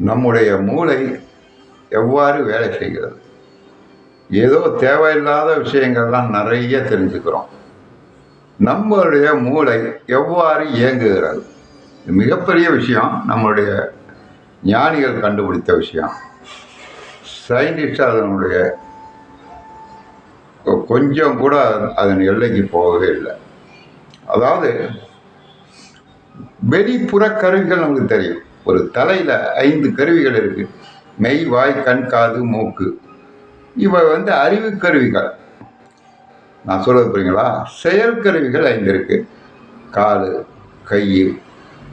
நம்முடைய மூளை எவ்வாறு வேலை செய்கிறது? ஏதோ தேவையில்லாத விஷயங்கள்லாம் நிறைய தெரிஞ்சுக்கிறோம். நம்மளுடைய மூளை எவ்வாறு இயங்குகிறது? இது மிகப்பெரிய விஷயம். நம்மளுடைய ஞானிகள் கண்டுபிடித்த விஷயம். சயின்டிஸ்ட் அதனுடைய கொஞ்சம் கூட அதன் எல்லைக்கு போகவே இல்லை. அதாவது வெளிப்புற கருவிகள் நமக்கு தெரியும். ஒரு தலையில் ஐந்து கருவிகள் இருக்கு. மெய் வாய் கண் காது மூக்கு. இவை வந்து அறிவு கருவிகள். நான் சொல்றது செயல் செயற்கருவிகள் ஐந்து இருக்கு. காலு கை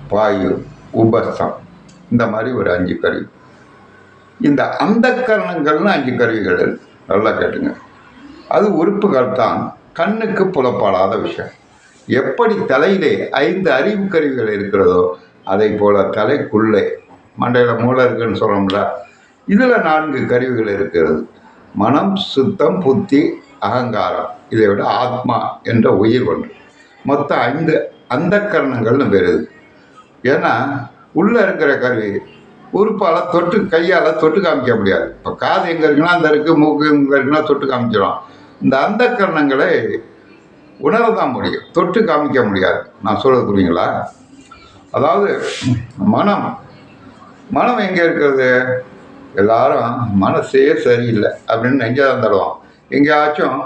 பாயு உபஸ்தம் இந்த மாதிரி ஒரு அஞ்சு கருவி. இந்த அந்த கரணங்கள்னு அஞ்சு கருவிகள் நல்லா கேட்டுங்க. அது உறுப்புகள் தான். கண்ணுக்கு புலப்படாத விஷயம். எப்படி தலையிலே ஐந்து அறிவு கருவிகள் இருக்கிறதோ அதை போல தலைக்குள்ளே மண்டையில் மூளை இருக்குன்னு சொல்கிறோம்ல இதில் நான்கு கருவிகள் இருக்கிறது. மனம் சுத்தம் புத்தி அகங்காரம். இதை விட ஆத்மா என்ற உயிர் ஒன்று. மொத்தம் ஐந்து அந்த கரணங்கள்னு பெறுது ஏன்னா உள்ளே இருக்கிற கருவி உறுப்பால் தொட்டு கையால் தொட்டு காமிக்க முடியாது. இப்போ காது எங்கே இருக்குன்னா அந்த இருக்குது மூக்கு எங்கே இருக்குன்னா தொட்டு காமிச்சிடும் இந்த அந்த கரணங்களை உணர தான் முடியும். தொட்டு காமிக்க முடியாது. நான் சொல்றது புரியுங்களா? அதாவது மனம். மனம் எங்கே இருக்கிறது எல்லாரும் மனசே சரியில்லை அப்படின்னு நெஞ்சா தடவான். எங்கேயாச்சும்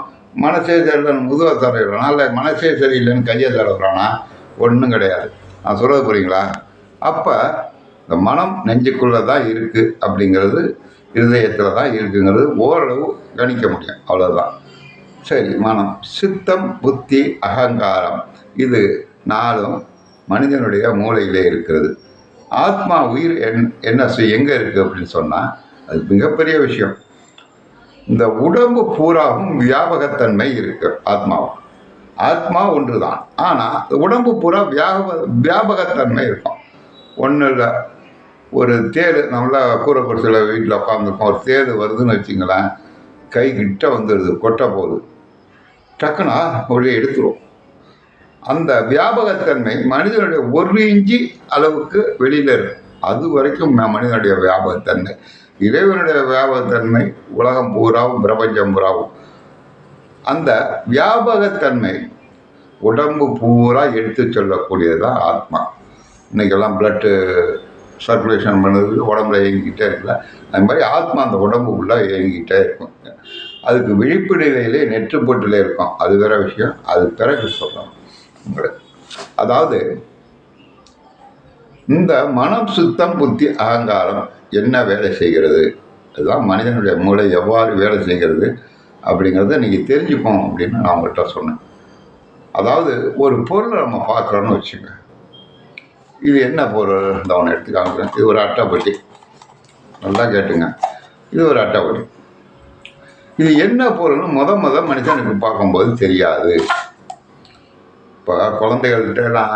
மனசே சரியில்லைன்னு முதுவை தடவிடுறான் இல்லை மனசே சரியில்லைன்னு கையை தடவுறானா? ஒன்றும் கிடையாது. நான் சொல்கிறது புரியுங்களா? அப்போ இந்த மனம் நெஞ்சுக்குள்ளே தான் இருக்குது அப்படிங்கிறது இருதயத்தில் தான் இருக்குங்கிறது ஓரளவு கணிக்க முடியும். அவ்வளோதான் சரி மனம். சித்தம் புத்தி அகங்காரம். இது நாலும் மனிதனுடைய மூளையிலே இருக்கிறது. ஆத்மா உயிர் என் என்ன எங்கே இருக்குது அப்படின்னு சொன்னால் அது மிகப்பெரிய விஷயம். இந்த உடம்பு பூராவும் வியாபகத்தன்மை இருக்கு ஆத்மாவும் ஆத்மா ஒன்று தான் ஆனால் உடம்பு பூரா வியாக வியாபகத்தன்மை இருக்கும். ஒன்றும் இல்லை. ஒரு தேர் நம்மளா கூறப்பட சில வீட்டில் உட்காந்துருக்கோம் ஒரு தேர் வருதுன்னு வச்சுங்களேன் கை கிட்ட வந்துடுது கொட்ட போகுது. டக்குனா அப்படியே எடுத்துரும். அந்த வியாபகத்தன்மை மனிதனுடைய ஒரு இஞ்சி அளவுக்கு வெளியில் இருக்கு. அது வரைக்கும் மனிதனுடைய வியாபகத்தன்மை. இறைவனுடைய வியாபகத்தன்மை உலகம் பூராவும் பிரபஞ்சம் பூராவும். அந்த வியாபகத்தன்மை உடம்பு பூரா எடுத்து சொல்லக்கூடியதுதான் ஆத்மா. இன்னைக்கெல்லாம் பிளட்டு சர்க்குலேஷன் பண்ணுறது உடம்புல இயங்கிக்கிட்டே இருக்கல அது மாதிரி ஆத்மா அந்த உடம்பு உள்ளே இயங்கிக்கிட்டே இருக்கும். அதுக்கு விழிப்பு நிலையிலே நெற்று போட்டிலே இருக்கும். அது வேற விஷயம். அது பிறகு சொல்லணும் அதாவது இந்த மனம் சுத்தம் புத்தி அகங்காரம் என்ன வேலை செய்கிறது? அதுதான் மனிதனுடைய மூளை எவ்வாறு வேலை செய்கிறது அப்படிங்கிறத நீங்கள் தெரிஞ்சுப்போம் அப்படின்னு நான் உங்கள்கிட்ட சொன்னேன். அதாவது ஒரு பொருளை நம்ம பார்க்குறோன்னு வச்சுங்க. இது என்ன பொருள்? இந்த அவனை எடுத்து காமிக்கிறேன். இது ஒரு அட்டைப்பட்டி. நல்லா கேட்டுங்க. இது ஒரு அட்டைப்பட்டி. இது என்ன பொருள்னு முத முத மனுஷனுக்கு பார்க்கும்போது தெரியாது. குழந்தைகள்கிட்ட எல்லாம்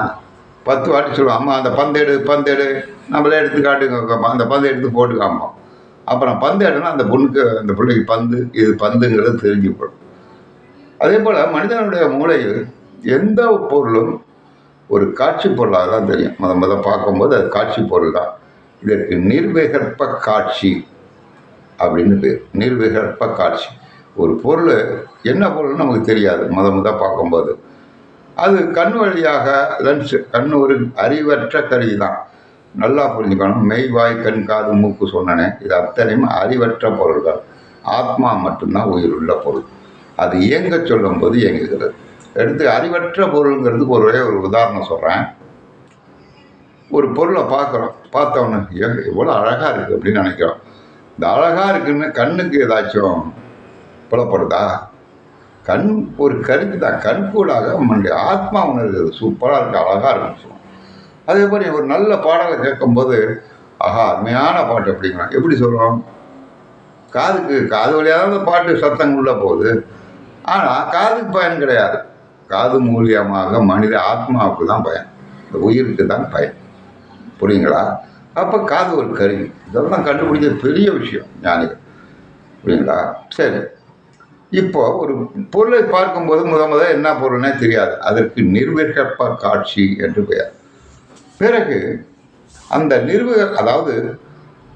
பத்து வாட்டி சொல்லுவோம் அம்மா அந்த பந்தேடு பந்தேடு நம்மளே எடுத்து காட்டுங்க அந்த பந்தை எடுத்து போட்டு காமிப்போம் அப்புறம் பந்து எடுனா அந்த பொண்ணுக்கு அந்த பிள்ளைக்கு பந்து இது பந்துங்கிறது தெரிஞ்சுப்படும். அதே போல் மனிதனுடைய மூளையில் எந்த பொருளும் ஒரு காட்சி பொருளாக தான் தெரியும். முத முத பார்க்கும்போது அது காட்சி பொருள் தான். இதற்கு நிர்விகற்ப காட்சி அப்படின்னு பேர். நிர்விகற்ப காட்சி. ஒரு பொருள் என்ன பொருள்னு நமக்கு தெரியாது. முத முத பார்க்கும்போது. அது கண் வழியாக லென்ஸ் கண் ஒரு அறிவற்ற கருவி தான் நல்லா புரிஞ்சுக்கணும். மெய் வாய் கண் காது மூக்கு சொன்னனே இது அத்தனையும் அறிவற்ற பொருள்கள். ஆத்மா மட்டும்தான் உயிர் உள்ள பொருள். அது இயங்க சொல்லும்போது இயங்குகிறது. எடுத்து அறிவற்ற பொருளுங்கிறதுக்கு ஒரே ஒரு உதாரணம் சொல்கிறேன் ஒரு பொருளை பார்க்குறோம். பார்த்தவொன்னே ஏ எவ்வளோ அழகாக இருக்குது அப்படின்னு நினைக்கிறோம். இந்த அழகாக இருக்குன்னு கண்ணுக்கு ஏதாச்சும் புலப்படுதா? கண் ஒரு கருவி தான். கண் கூடாக நம்மளுடைய ஆத்மா உணர்கிறது. சூப்பராக இருக்குது அழகாக இருக்குன்னு சொல்லுவோம். அதே மாதிரி ஒரு நல்ல பாடலை கேட்கும்போது ஆஹா அருமையான பாட்டு அப்படிங்களா எப்படி சொல்கிறோம் காதுக்கு காது வழியாக தான் அந்த பாட்டு சத்தம் உள்ள போகுது. ஆனால் காதுக்கு பயன் கிடையாது. காது மூலியமாக மனித ஆத்மாவுக்கு தான் பயன். இந்த உயிருக்கு தான் பயன். புரியுங்களா? அப்போ காது ஒரு கருவி. இதெல்லாம் கண்டுபிடிச்ச பெரிய விஷயம் ஞானிகள். புரியுங்களா? சரி. இப்போ ஒரு பொருளை பார்க்கும்போது முத முத என்ன பொருள்னே தெரியாது. அதற்கு நிர்விகற்ப காட்சி என்று பெயர். பிறகு அந்த நிர்வக அதாவது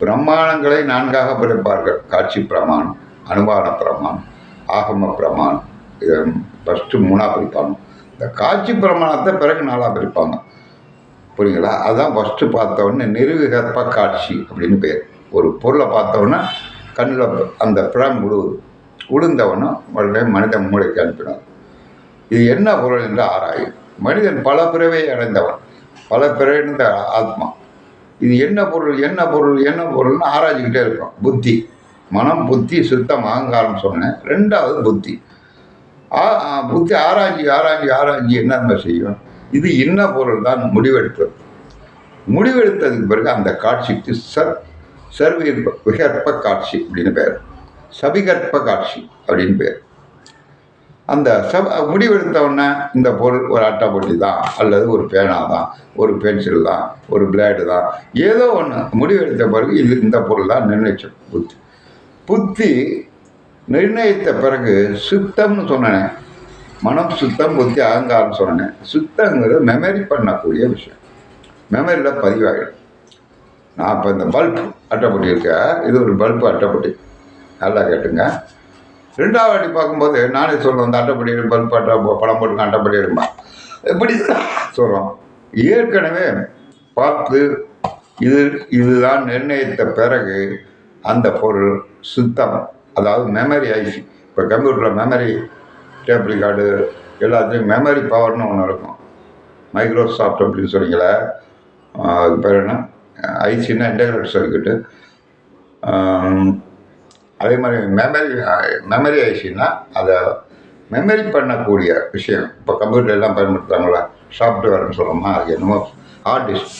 பிரமாணங்களை நான்காக பிறப்பார்கள் காட்சி பிரமாணம் அனுமான பிரமாணம் ஆகம பிரமாணம் இதை ஃபஸ்ட்டு மூணாக பிரிப்பாங்க. இந்த காட்சி பிரமாணத்தை பிறகு நாளாக பிரிப்பாங்க. புரியுங்களா அதுதான் ஃபஸ்ட்டு பார்த்தவொடனே நிறுவிகற்ப காட்சி அப்படின்னு பேர் ஒரு பொருளை பார்த்தோன்னே கண்ணில் அந்த பிரம் விழுவுது உளுந்தவனும் உடனே மனித மூளைக்கு அனுப்பினார் இது என்ன பொருள் என்று ஆராயும். மனிதன் பல பிறவை அடைந்தவன். பல பிறந்த ஆத்மா. இது என்ன பொருள் என்ன பொருள் என்ன பொருள்னு ஆராய்ச்சிக்கிட்டே இருக்கும் புத்தி. மனம் புத்தி சுத்தம் அகங்காரம் சொன்னேன் ரெண்டாவது புத்தி. ஆ- புத்தி ஆராய்ச்சி ஆராய்ச்சி ஆராய்ச்சி என்னென்ன செய்யும்? இது என்ன பொருள் தான் முடிவெடுத்தது. முடிவெடுத்ததுக்கு பிறகு அந்த காட்சிக்கு சர் சர்வீர்ப்ப விகற்ப காட்சி அப்படின்னு பேர். சபிகற்ப காட்சி அப்படின்னு பேர். அந்த சப முடிவெடுத்தவுடனே இந்த பொருள் ஒரு அட்டைப்பொட்டி தான் அல்லது ஒரு பேனா தான் ஒரு பென்சில் தான் ஒரு பிளேடு தான் ஏதோ ஒன்று முடிவெடுத்த பிறகு இது இந்த பொருள் தான் நிர்ணயிச்ச புத்தி. புத்தி நிர்ணயித்த பிறகு சுத்தம்னு சொன்னேன் மனம் சுத்தம் புத்தி அகங்காரம் சொன்னேன் சுத்தங்கிறது மெமரி பண்ணக்கூடிய விஷயம். மெமரியில் பதிவாகிடும் நான் இப்போ இந்த பல்ப் அட்டைப்பொட்டி இருக்க? இது ஒரு பல்பு அட்டைப்பொட்டி நல்லா கேட்டுங்க. ரெண்டாவது வாட்டி பார்க்கும்போது நானே சொல்லுவோம் அந்த அட்டைப்படி பல்ப் பட்ட படம் போட்டு அட்டைப்படி இருப்பா எப்படி சொல்கிறோம் ஏற்கனவே பார்த்து இது இதுதான் நிர்ணயித்த பிறகு அந்த பொருள் சுத்தம் அதாவது மெமரி ஐசி இப்போ கம்ப்யூட்டரில் மெமரி டேப் ரெக்கார்டு எல்லாத்துலேயும் மெமரி பவர்னு ஒன்று இருக்கும். மைக்ரோசாஃப்ட் அப்படின்னு சொன்னீங்களே அது பேர் என்ன? ஐசின்னா இன்டெகிரேட் சர்க்கிட்டு அதே மாதிரி மெமரி மெமரி ஆயிடுச்சுன்னா அதை மெமரி பண்ணக்கூடிய விஷயம். இப்போ கம்ப்யூட்டர் எல்லாம் பயன்படுத்துகிறாங்களா சாஃப்ட்வேர்னு சொல்கிறோமா அது என்னமோ ஹார்ட் டிஸ்க்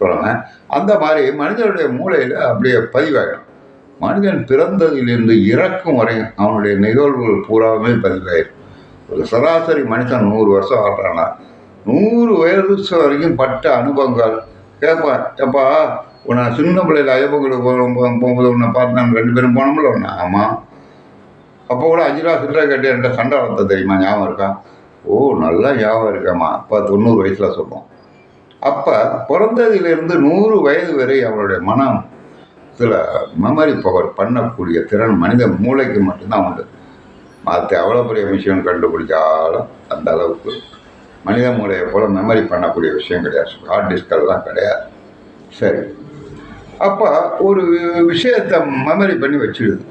சொல்கிறாங்க அந்த மாதிரி மனிதனுடைய மூளையில் அப்படியே பதிவாகிடும் மனிதன் பிறந்ததிலிருந்து இறக்கும் வரை அவனுடைய நிகழ்வுகள் பூராவுமே பதிவாயிடும் ஒரு சராசரி மனிதன் நூறு வருஷம் வாழ்கிறான்னா நூறு வயது வரைக்கும் பட்ட அனுபவங்கள் கேட்பேன் எப்பா உன்னை சின்ன பிள்ளையில் ஐயப்பங்களுக்கு போகும்போது உன்னை பார்த்து நாங்கள் ரெண்டு பேரும் போனோம்ல ஒன்று ஆமாம் அப்போ கூட அஞ்சு ரூபா சில்லறை கட்டி என்கிட்ட சண்டை வளர்த்த தெரியுமா? ஞாபகம் இருக்கா? ஓ நல்லா ஞாபகம் இருக்காம்மா. அப்போ தொண்ணூறு வயசில் சொல்லுவோம் அப்போ பிறந்ததிலிருந்து நூறு வயது வரை அவளுடைய மனம் சில மெமரி பவர் பண்ணக்கூடிய திறன் மனித மூளைக்கு மட்டும்தான் உண்டு. மற்ற அவ்வளோ பெரிய விஷயம் கண்டுபிடிச்சாலும் அந்த அளவுக்கு மனித மூளையை போல் மெமரி பண்ணக்கூடிய விஷயம் கிடையாது. ஹார்ட் டிஸ்கெல்லாம் கிடையாது. சரி. அப்போ ஒரு விஷயத்தை மெமரி பண்ணி வச்சிடுது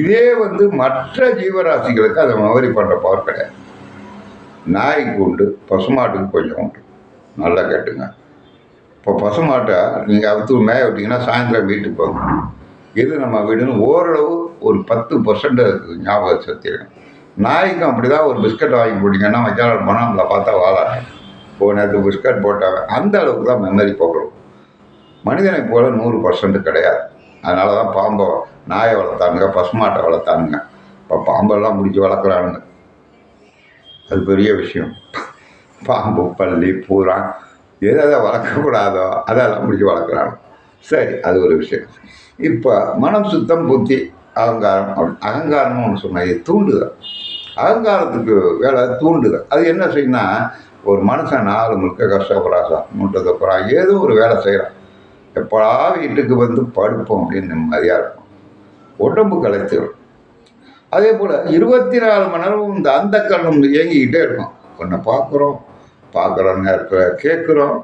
இதே வந்து மற்ற ஜீவராசிகளுக்கு அதை மெமரி பண்ணுற பவர் கிடையாது. நாய்க்கு உண்டு பசுமாட்டுக்கு கொஞ்சம் உண்டு. நல்லா கேட்டுங்க. இப்போ பசுமாட்டை நீங்கள் அவுத்து மேய விட்டிங்கன்னா சாயந்தரம் வீட்டுக்கு போகணும் எது நம்ம வீடுன்னு ஓரளவு ஒரு பத்து பர்சன்ட் ஞாபகம் சக்தி நாய்க்கும் அப்படி தான் ஒரு பிஸ்கட் வாங்கி போட்டிங்கன்னா மச்சான் போனால் நம்மளை பார்த்தா வாழாங்க ஓ நேரத்துக்கு பிஸ்கட் போட்டாங்க. அந்த அளவுக்கு தான் மெமரி போகிறோம் மனிதனை போல் நூறு பர்சன்ட் கிடையாது. அதனால தான் பாம்பை நாயை வளர்த்தானுங்க பசுமாட்டை வளர்த்தானுங்க. இப்போ பாம்பெல்லாம் முடிச்சு வளர்க்குறானுங்க. அது பெரிய விஷயம். பாம்பு பள்ளி பூரா. எதை எதை வளர்க்கக்கூடாதோ அதெல்லாம் முடிச்சு வளர்க்குறாங்க. சரி அது ஒரு விஷயம். இப்போ மனம் சுத்தம் புத்தி அகங்காரம் அப்படி- அகங்காரம்னு ஒன்று சொன்னால் இது தூண்டுதல். அகங்காரத்துக்கு வேலை தூண்டுதல். அது என்ன செய்யணும்னா ஒரு மனுஷன் நாலு முழுக்க கஷ்டப்படாசான் சார் ஏதோ ஒரு வேலை செய்கிறான் எப்படா வீட்டுக்கு வந்து படுப்போம் அப்படின்னு நிம்மதியாக இருக்கும். உடம்பு கலைச்சிடும் அதே போல் இருபத்தி நாலு மணி நேரம் இந்த அந்த கண்ணும் இயங்கிக்கிட்டே இருக்கும். ஒன்றை பார்க்குறோம் பார்க்குற நேரத்தில் கேட்குறோம்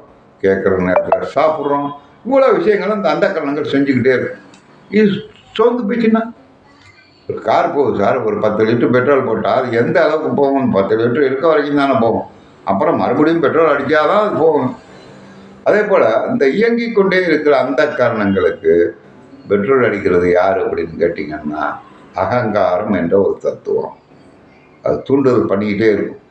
கேட்குற நேரத்தில் சாப்பிட்றோம். இவ்வளோ விஷயங்களும் இந்த அந்த கண்ணங்கள் செஞ்சுக்கிட்டே இருக்கும். இது சோர்ந்து போச்சுன்னா ஒரு கார் போகுது சார். ஒரு பத்து லிட்டர் பெட்ரோல் போட்டால் அது எந்த அளவுக்கு போகும் பத்து லிட்டர் இருக்க வரைக்கும் தானே போகும். அப்புறம் மறுபடியும் பெட்ரோல் அடித்தாதான் அது போகும். அதே போல் இந்த இயங்கிக் கொண்டே இருக்கிற அந்த காரணங்களுக்கு பெட்ரோல் அடிக்கிறது யார் அப்படின்னு கேட்டிங்கன்னா அகங்காரம் என்ற ஒரு தத்துவம். அது தூண்டுதல் பண்ணிக்கிட்டே இருக்கும்.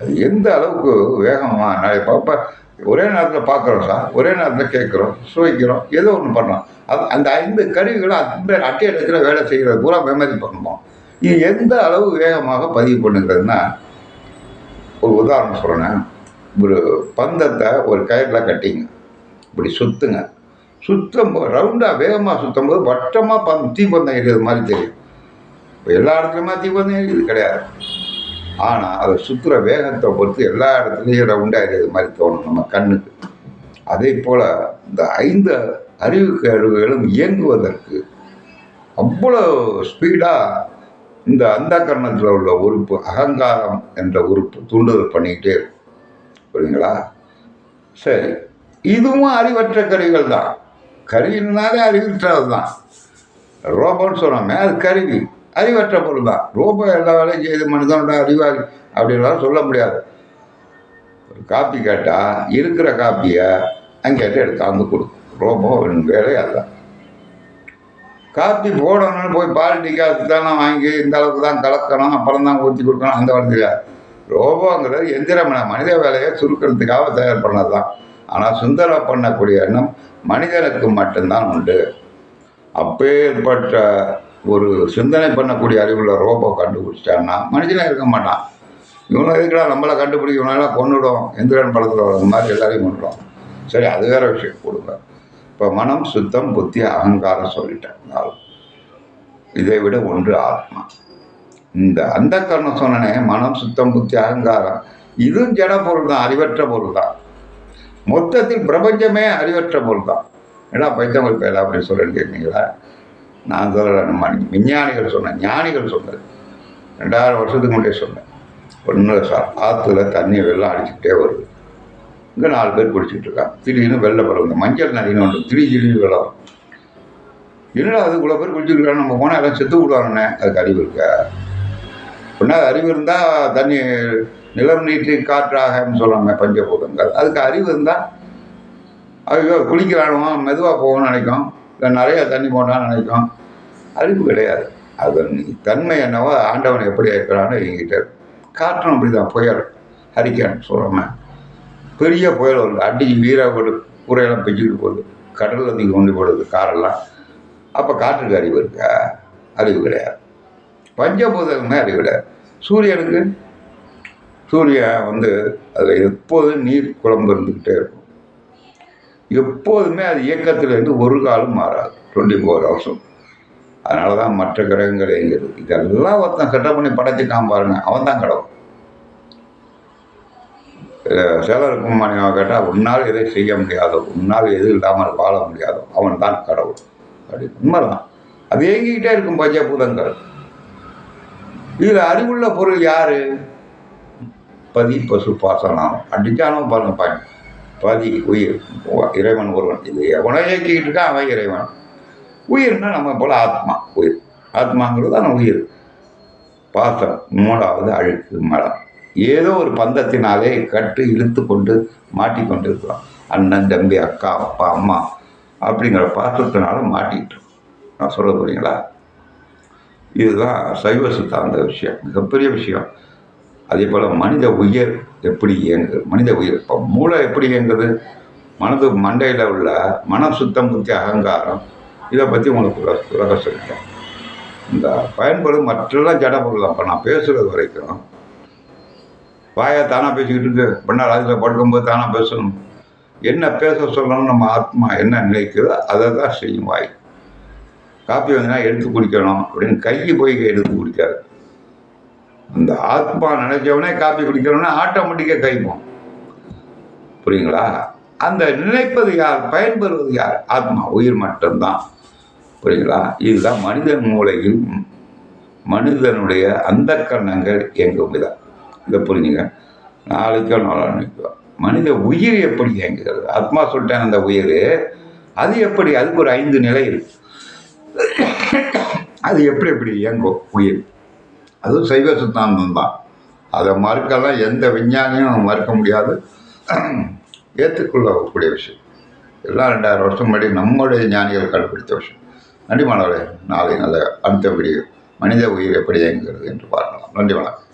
அது எந்த அளவுக்கு வேகமாக நான் இப்போ ஒரே நேரத்தில் பார்க்குறோம் சார் ஒரே நேரத்தில் கேட்குறோம் சுவைக்கிறோம் ஏதோ ஒன்று பண்ணோம் அது அந்த ஐந்து கருவிகளும் அந்த அட்டை இடத்துல வேலை செய்கிறது பூரா மெமரி பண்ணுவோம் இது எந்த அளவு வேகமாக பதிவு பண்ணுகிறதுனா ஒரு உதாரணம் சொல்கிறேன் ஒரு பந்தத்தை ஒரு கயிறில் கட்டிங்க. இப்படி சுற்றுங்க சுத்தம் ரவுண்டாக வேகமாக சுற்றும் போது வட்டமாக பந் தீப்பந்தம் எரியுது மாதிரி தெரியும். இப்போ எல்லா இடத்துலையுமே தீப்பந்தம் எரியுது கிடையாது. ஆனால் அதை சுற்றுற வேகத்தை பொறுத்து எல்லா இடத்துலையும் ரவுண்டாக எரியுது மாதிரி தோணும் நம்ம கண்ணுக்கு. அதே போல் இந்த ஐந்து அறிவு கருவிகளும் இயங்குவதற்கு அவ்வளோ ஸ்பீடாக இந்த அந்த கரணத்தில் உள்ள உறுப்பு அகங்காரம் என்ற உறுப்பு தூண்டுதல் பண்ணிக்கிட்டே இருக்கும். புரியுங்களா சரி இதுவும் அறிவற்ற கருவிகள் தான். கருவினாலே அறிவற்றது தான். ரோபோன்னு சொன்னோமே அது கருவி. அறிவற்ற பொருள் தான் ரோபோ எல்லா வேலையும் செய்து மனிதனோட அறிவாளி அப்படின்லாம் சொல்ல முடியாது. ஒரு காப்பி கேட்டால் இருக்கிற காப்பியை அங்கேட்டு எடுத்தாந்து கொடுக்கும். ரோபோ வேலை அதுதான் காப்பி போடணும்னு போய் பால் டிகாசு தானே வாங்கி இந்த அளவுக்கு தான் கலக்கணும் அப்புறம் தான் ஊற்றி கொடுக்கணும் அந்த வார்த்தையில் ரோபோங்கிறது எந்திரம் மனித வேலையை சுருக்கிறதுக்காக தயார் பண்ணது தான் ஆனால் சுந்தரா பண்ணக்கூடிய எண்ணம் மனிதனுக்கு மட்டும்தான் உண்டு. அப்பேற்பட்ட ஒரு சிந்தனை பண்ணக்கூடிய அறிவுள்ள ரோபோ கண்டுபிடிச்சிட்டான்னா மனுஷனே இருக்க மாட்டான். இவனும் இருக்கிறா நம்மளை கண்டுபிடிக்க இவனெல்லாம் கொண்டுடும் எந்திரன் படத்தில் வர மாதிரி எல்லாரையும் கொண்டுடும் சரி அது வேற விஷயம் கொடுங்க இப்போ மனம் சுத்தம் புத்தி அகங்காரம் சொல்லிட்டேன். இதை விட ஒன்று ஆத்மா. இந்த அந்த கர்ணம் சொன்னனே மனம் சுத்தம் புத்தி அகங்காரம் இதுவும் ஜட பொருள் தான் அறிவற்ற பொருள் தான் மொத்தத்தில் பிரபஞ்சமே அறிவற்ற பொருள் தான் ஏன்னா பைத்தவங்களுக்கு பேர் அப்படின்னு சொல்லிட்டு கேட்குறீங்களா நான் சொல்லலை நம்ம விஞ்ஞானிகள் சொன்னேன் ஞானிகள் சொன்னது. ரெண்டாயிரம் வருஷத்துக்கு முன்னாடியே சொன்னேன். ஒன்றும் சார் ஆற்றுல தண்ணி வெள்ளம் அடிச்சுக்கிட்டே வருது. இங்கே நாலு பேர் குடிச்சிட்டு இருக்கான் திடீர்னு வெள்ளை பருவம் மஞ்சள் நதினு ஒன்று திடீர் திடீர்னு வெள்ளம் என்னடா அது இவ்வளோ பேர் குடிச்சிட்டு நம்ம போனால் எல்லாம் செத்து விடுவாங்கண்ணே அதுக்கு அறிவு இருக்கா? ஒன்றா அறிவு இருந்தால் தண்ணி நிலம் நீட்டு காற்றாகன்னு சொல்கிறாங்க பஞ்சபூதங்கள். அதுக்கு அறிவு இருந்தால் ஐயோ குளிக்கிறானுவோ மெதுவாக போகணும்னு நினைக்கும். இல்லை நிறைய தண்ணி போனான்னு நினைக்கும் அறிவு கிடையாது. அது தன்மை என்னவோ ஆண்டவன் எப்படி இருக்கிறான்னு எங்கிட்ட காற்றும் அப்படி தான் புயல் ஹரிக்கான் சொல்கிறோமே பெரிய புயல் வருது. அடி வீராக ஒரு கூரையெல்லாம் பிச்சுக்கிட்டு போகுது. கடலில் தூக்கி கொண்டு போடுது காரெல்லாம். அப்போ காற்றுக்கு அறிவு இருக்கா? அறிவு கிடையாது. பஞ்சபூதமே அறிவு கிடையாது. சூரியனுக்கு? சூரியன் வந்து அதில் எப்போதும் நீர் குழம்பு இருந்துக்கிட்டே இருக்கும். எப்போதுமே அது இயக்கத்தில் இருந்து ஒரு காலம் மாறாது. டுவெண்ட்டி ஃபோர் ஹவர்ஸும் அதனால தான் மற்ற கிரகங்கள் எங்கிறது இதெல்லாம் ஒருத்தன் செட்டப் பண்ணி படைச்சிட்டான் பாருங்க. அவன் தான் கடவுள் சேலருக்கும் மணியாக கேட்டால் உன்னால் எதை செய்ய முடியாதோ உன்னால் எது இல்லாமல் வாழ முடியாதோ அவன் தான் கடவுள். அப்படி உண்மைதான். அது இயங்கிக்கிட்டே இருக்கும் பஞ்சபூதங்கள் இதில் அறிவுள்ள பொருள் யாரு? பதி பசு பாசனம். அடிச்சானோ பாருங்க பாருங்க. பதி உயிர் இறைவன் ஒருவன் இது எவனோ இயக்கிக்கிட்டு இருக்கான் அவன் இறைவன். உயிர்னா நம்ம போல ஆத்மா உயிர். ஆத்மாங்கிறது தான் உயிர். பாசம் மூணாவது அழுக்கு மலம். ஏதோ ஒரு பந்தத்தினாலே கட்டு இழுத்து கொண்டு மாட்டிக்கொண்டு இருக்கிறோம் அண்ணன் தம்பி அக்கா அப்பா அம்மா அப்படிங்கிற பாசத்தினால மாட்டிக்கிட்டோம் நான் சொல்ல போறீங்களா இதுதான் சைவ சித்தாந்த விஷயம். மிகப்பெரிய விஷயம். அதே போல் மனித உயிர் எப்படி இயங்குது மனித உயிர் இப்போ மூளை எப்படி இயங்குது? மனது மண்டையில் உள்ள மன சுத்தம் புத்தி அகங்காரம் இதை பற்றி உங்களுக்கு உலக சொல்லிட்டேன் இந்த பயன்படும் மற்றெல்லாம் ஜட பொருள் தான். இப்போ நான் பேசுகிறது வரைக்கும் வாயை தானாக பேசிக்கிட்டு இருக்கு. பண்ணால் அதில் படுக்கும்போது தானாக பேசணும். என்ன பேச சொல்லணும் நம்ம ஆத்மா என்ன நினைக்குதோ அதை தான் செய்யும் வாய். காப்பி வந்தீங்கன்னா எடுத்து குடிக்கணும் அப்படின்னு கையை போய் எடுத்து குடிக்காது. அந்த ஆத்மா நினைச்சவனே காப்பி குடிக்கிறவனே ஆட்டோமேட்டிக்காக கைப்போம் புரியுங்களா? அந்த நினைப்பது யார்? பயன்பெறுவது யார்? ஆத்மா. உயிர் மட்டும்தான். புரியுங்களா? இதுதான் மனிதன் மூளையில் மனிதனுடைய அந்த கண்ணங்கள் இயங்கும் விதம் இதை புரிஞ்சுங்க. நாளைக்கோ நாளான்னைக்கோ. மனித உயிர் எப்படி இயங்குகிறது? ஆத்மா சொல்லிட்டேன் அந்த உயிர். அது எப்படி? அதுக்கு ஒரு ஐந்து நிலை இருக்கு. அது எப்படி எப்படி இயங்கும்? உயிர். அதுவும் சைவ சித்தாந்தம் தான். அதை மறுக்கலாம் எந்த விஞ்ஞானியும் மறுக்க முடியாது. ஏற்றுக்கொள்ளக்கூடிய விஷயம். எல்லாம் ரெண்டாயிரம் வருஷம் முன்னாடி நம்முடைய ஞானிகள் கண்டுபிடித்த விஷயம். நன்றி மாணவர்களே நாளை நல்ல அடுத்தபடி மனித உயிர் எப்படி இயங்குகிறது என்று பார்க்கலாம். நன்றி வணக்கம்.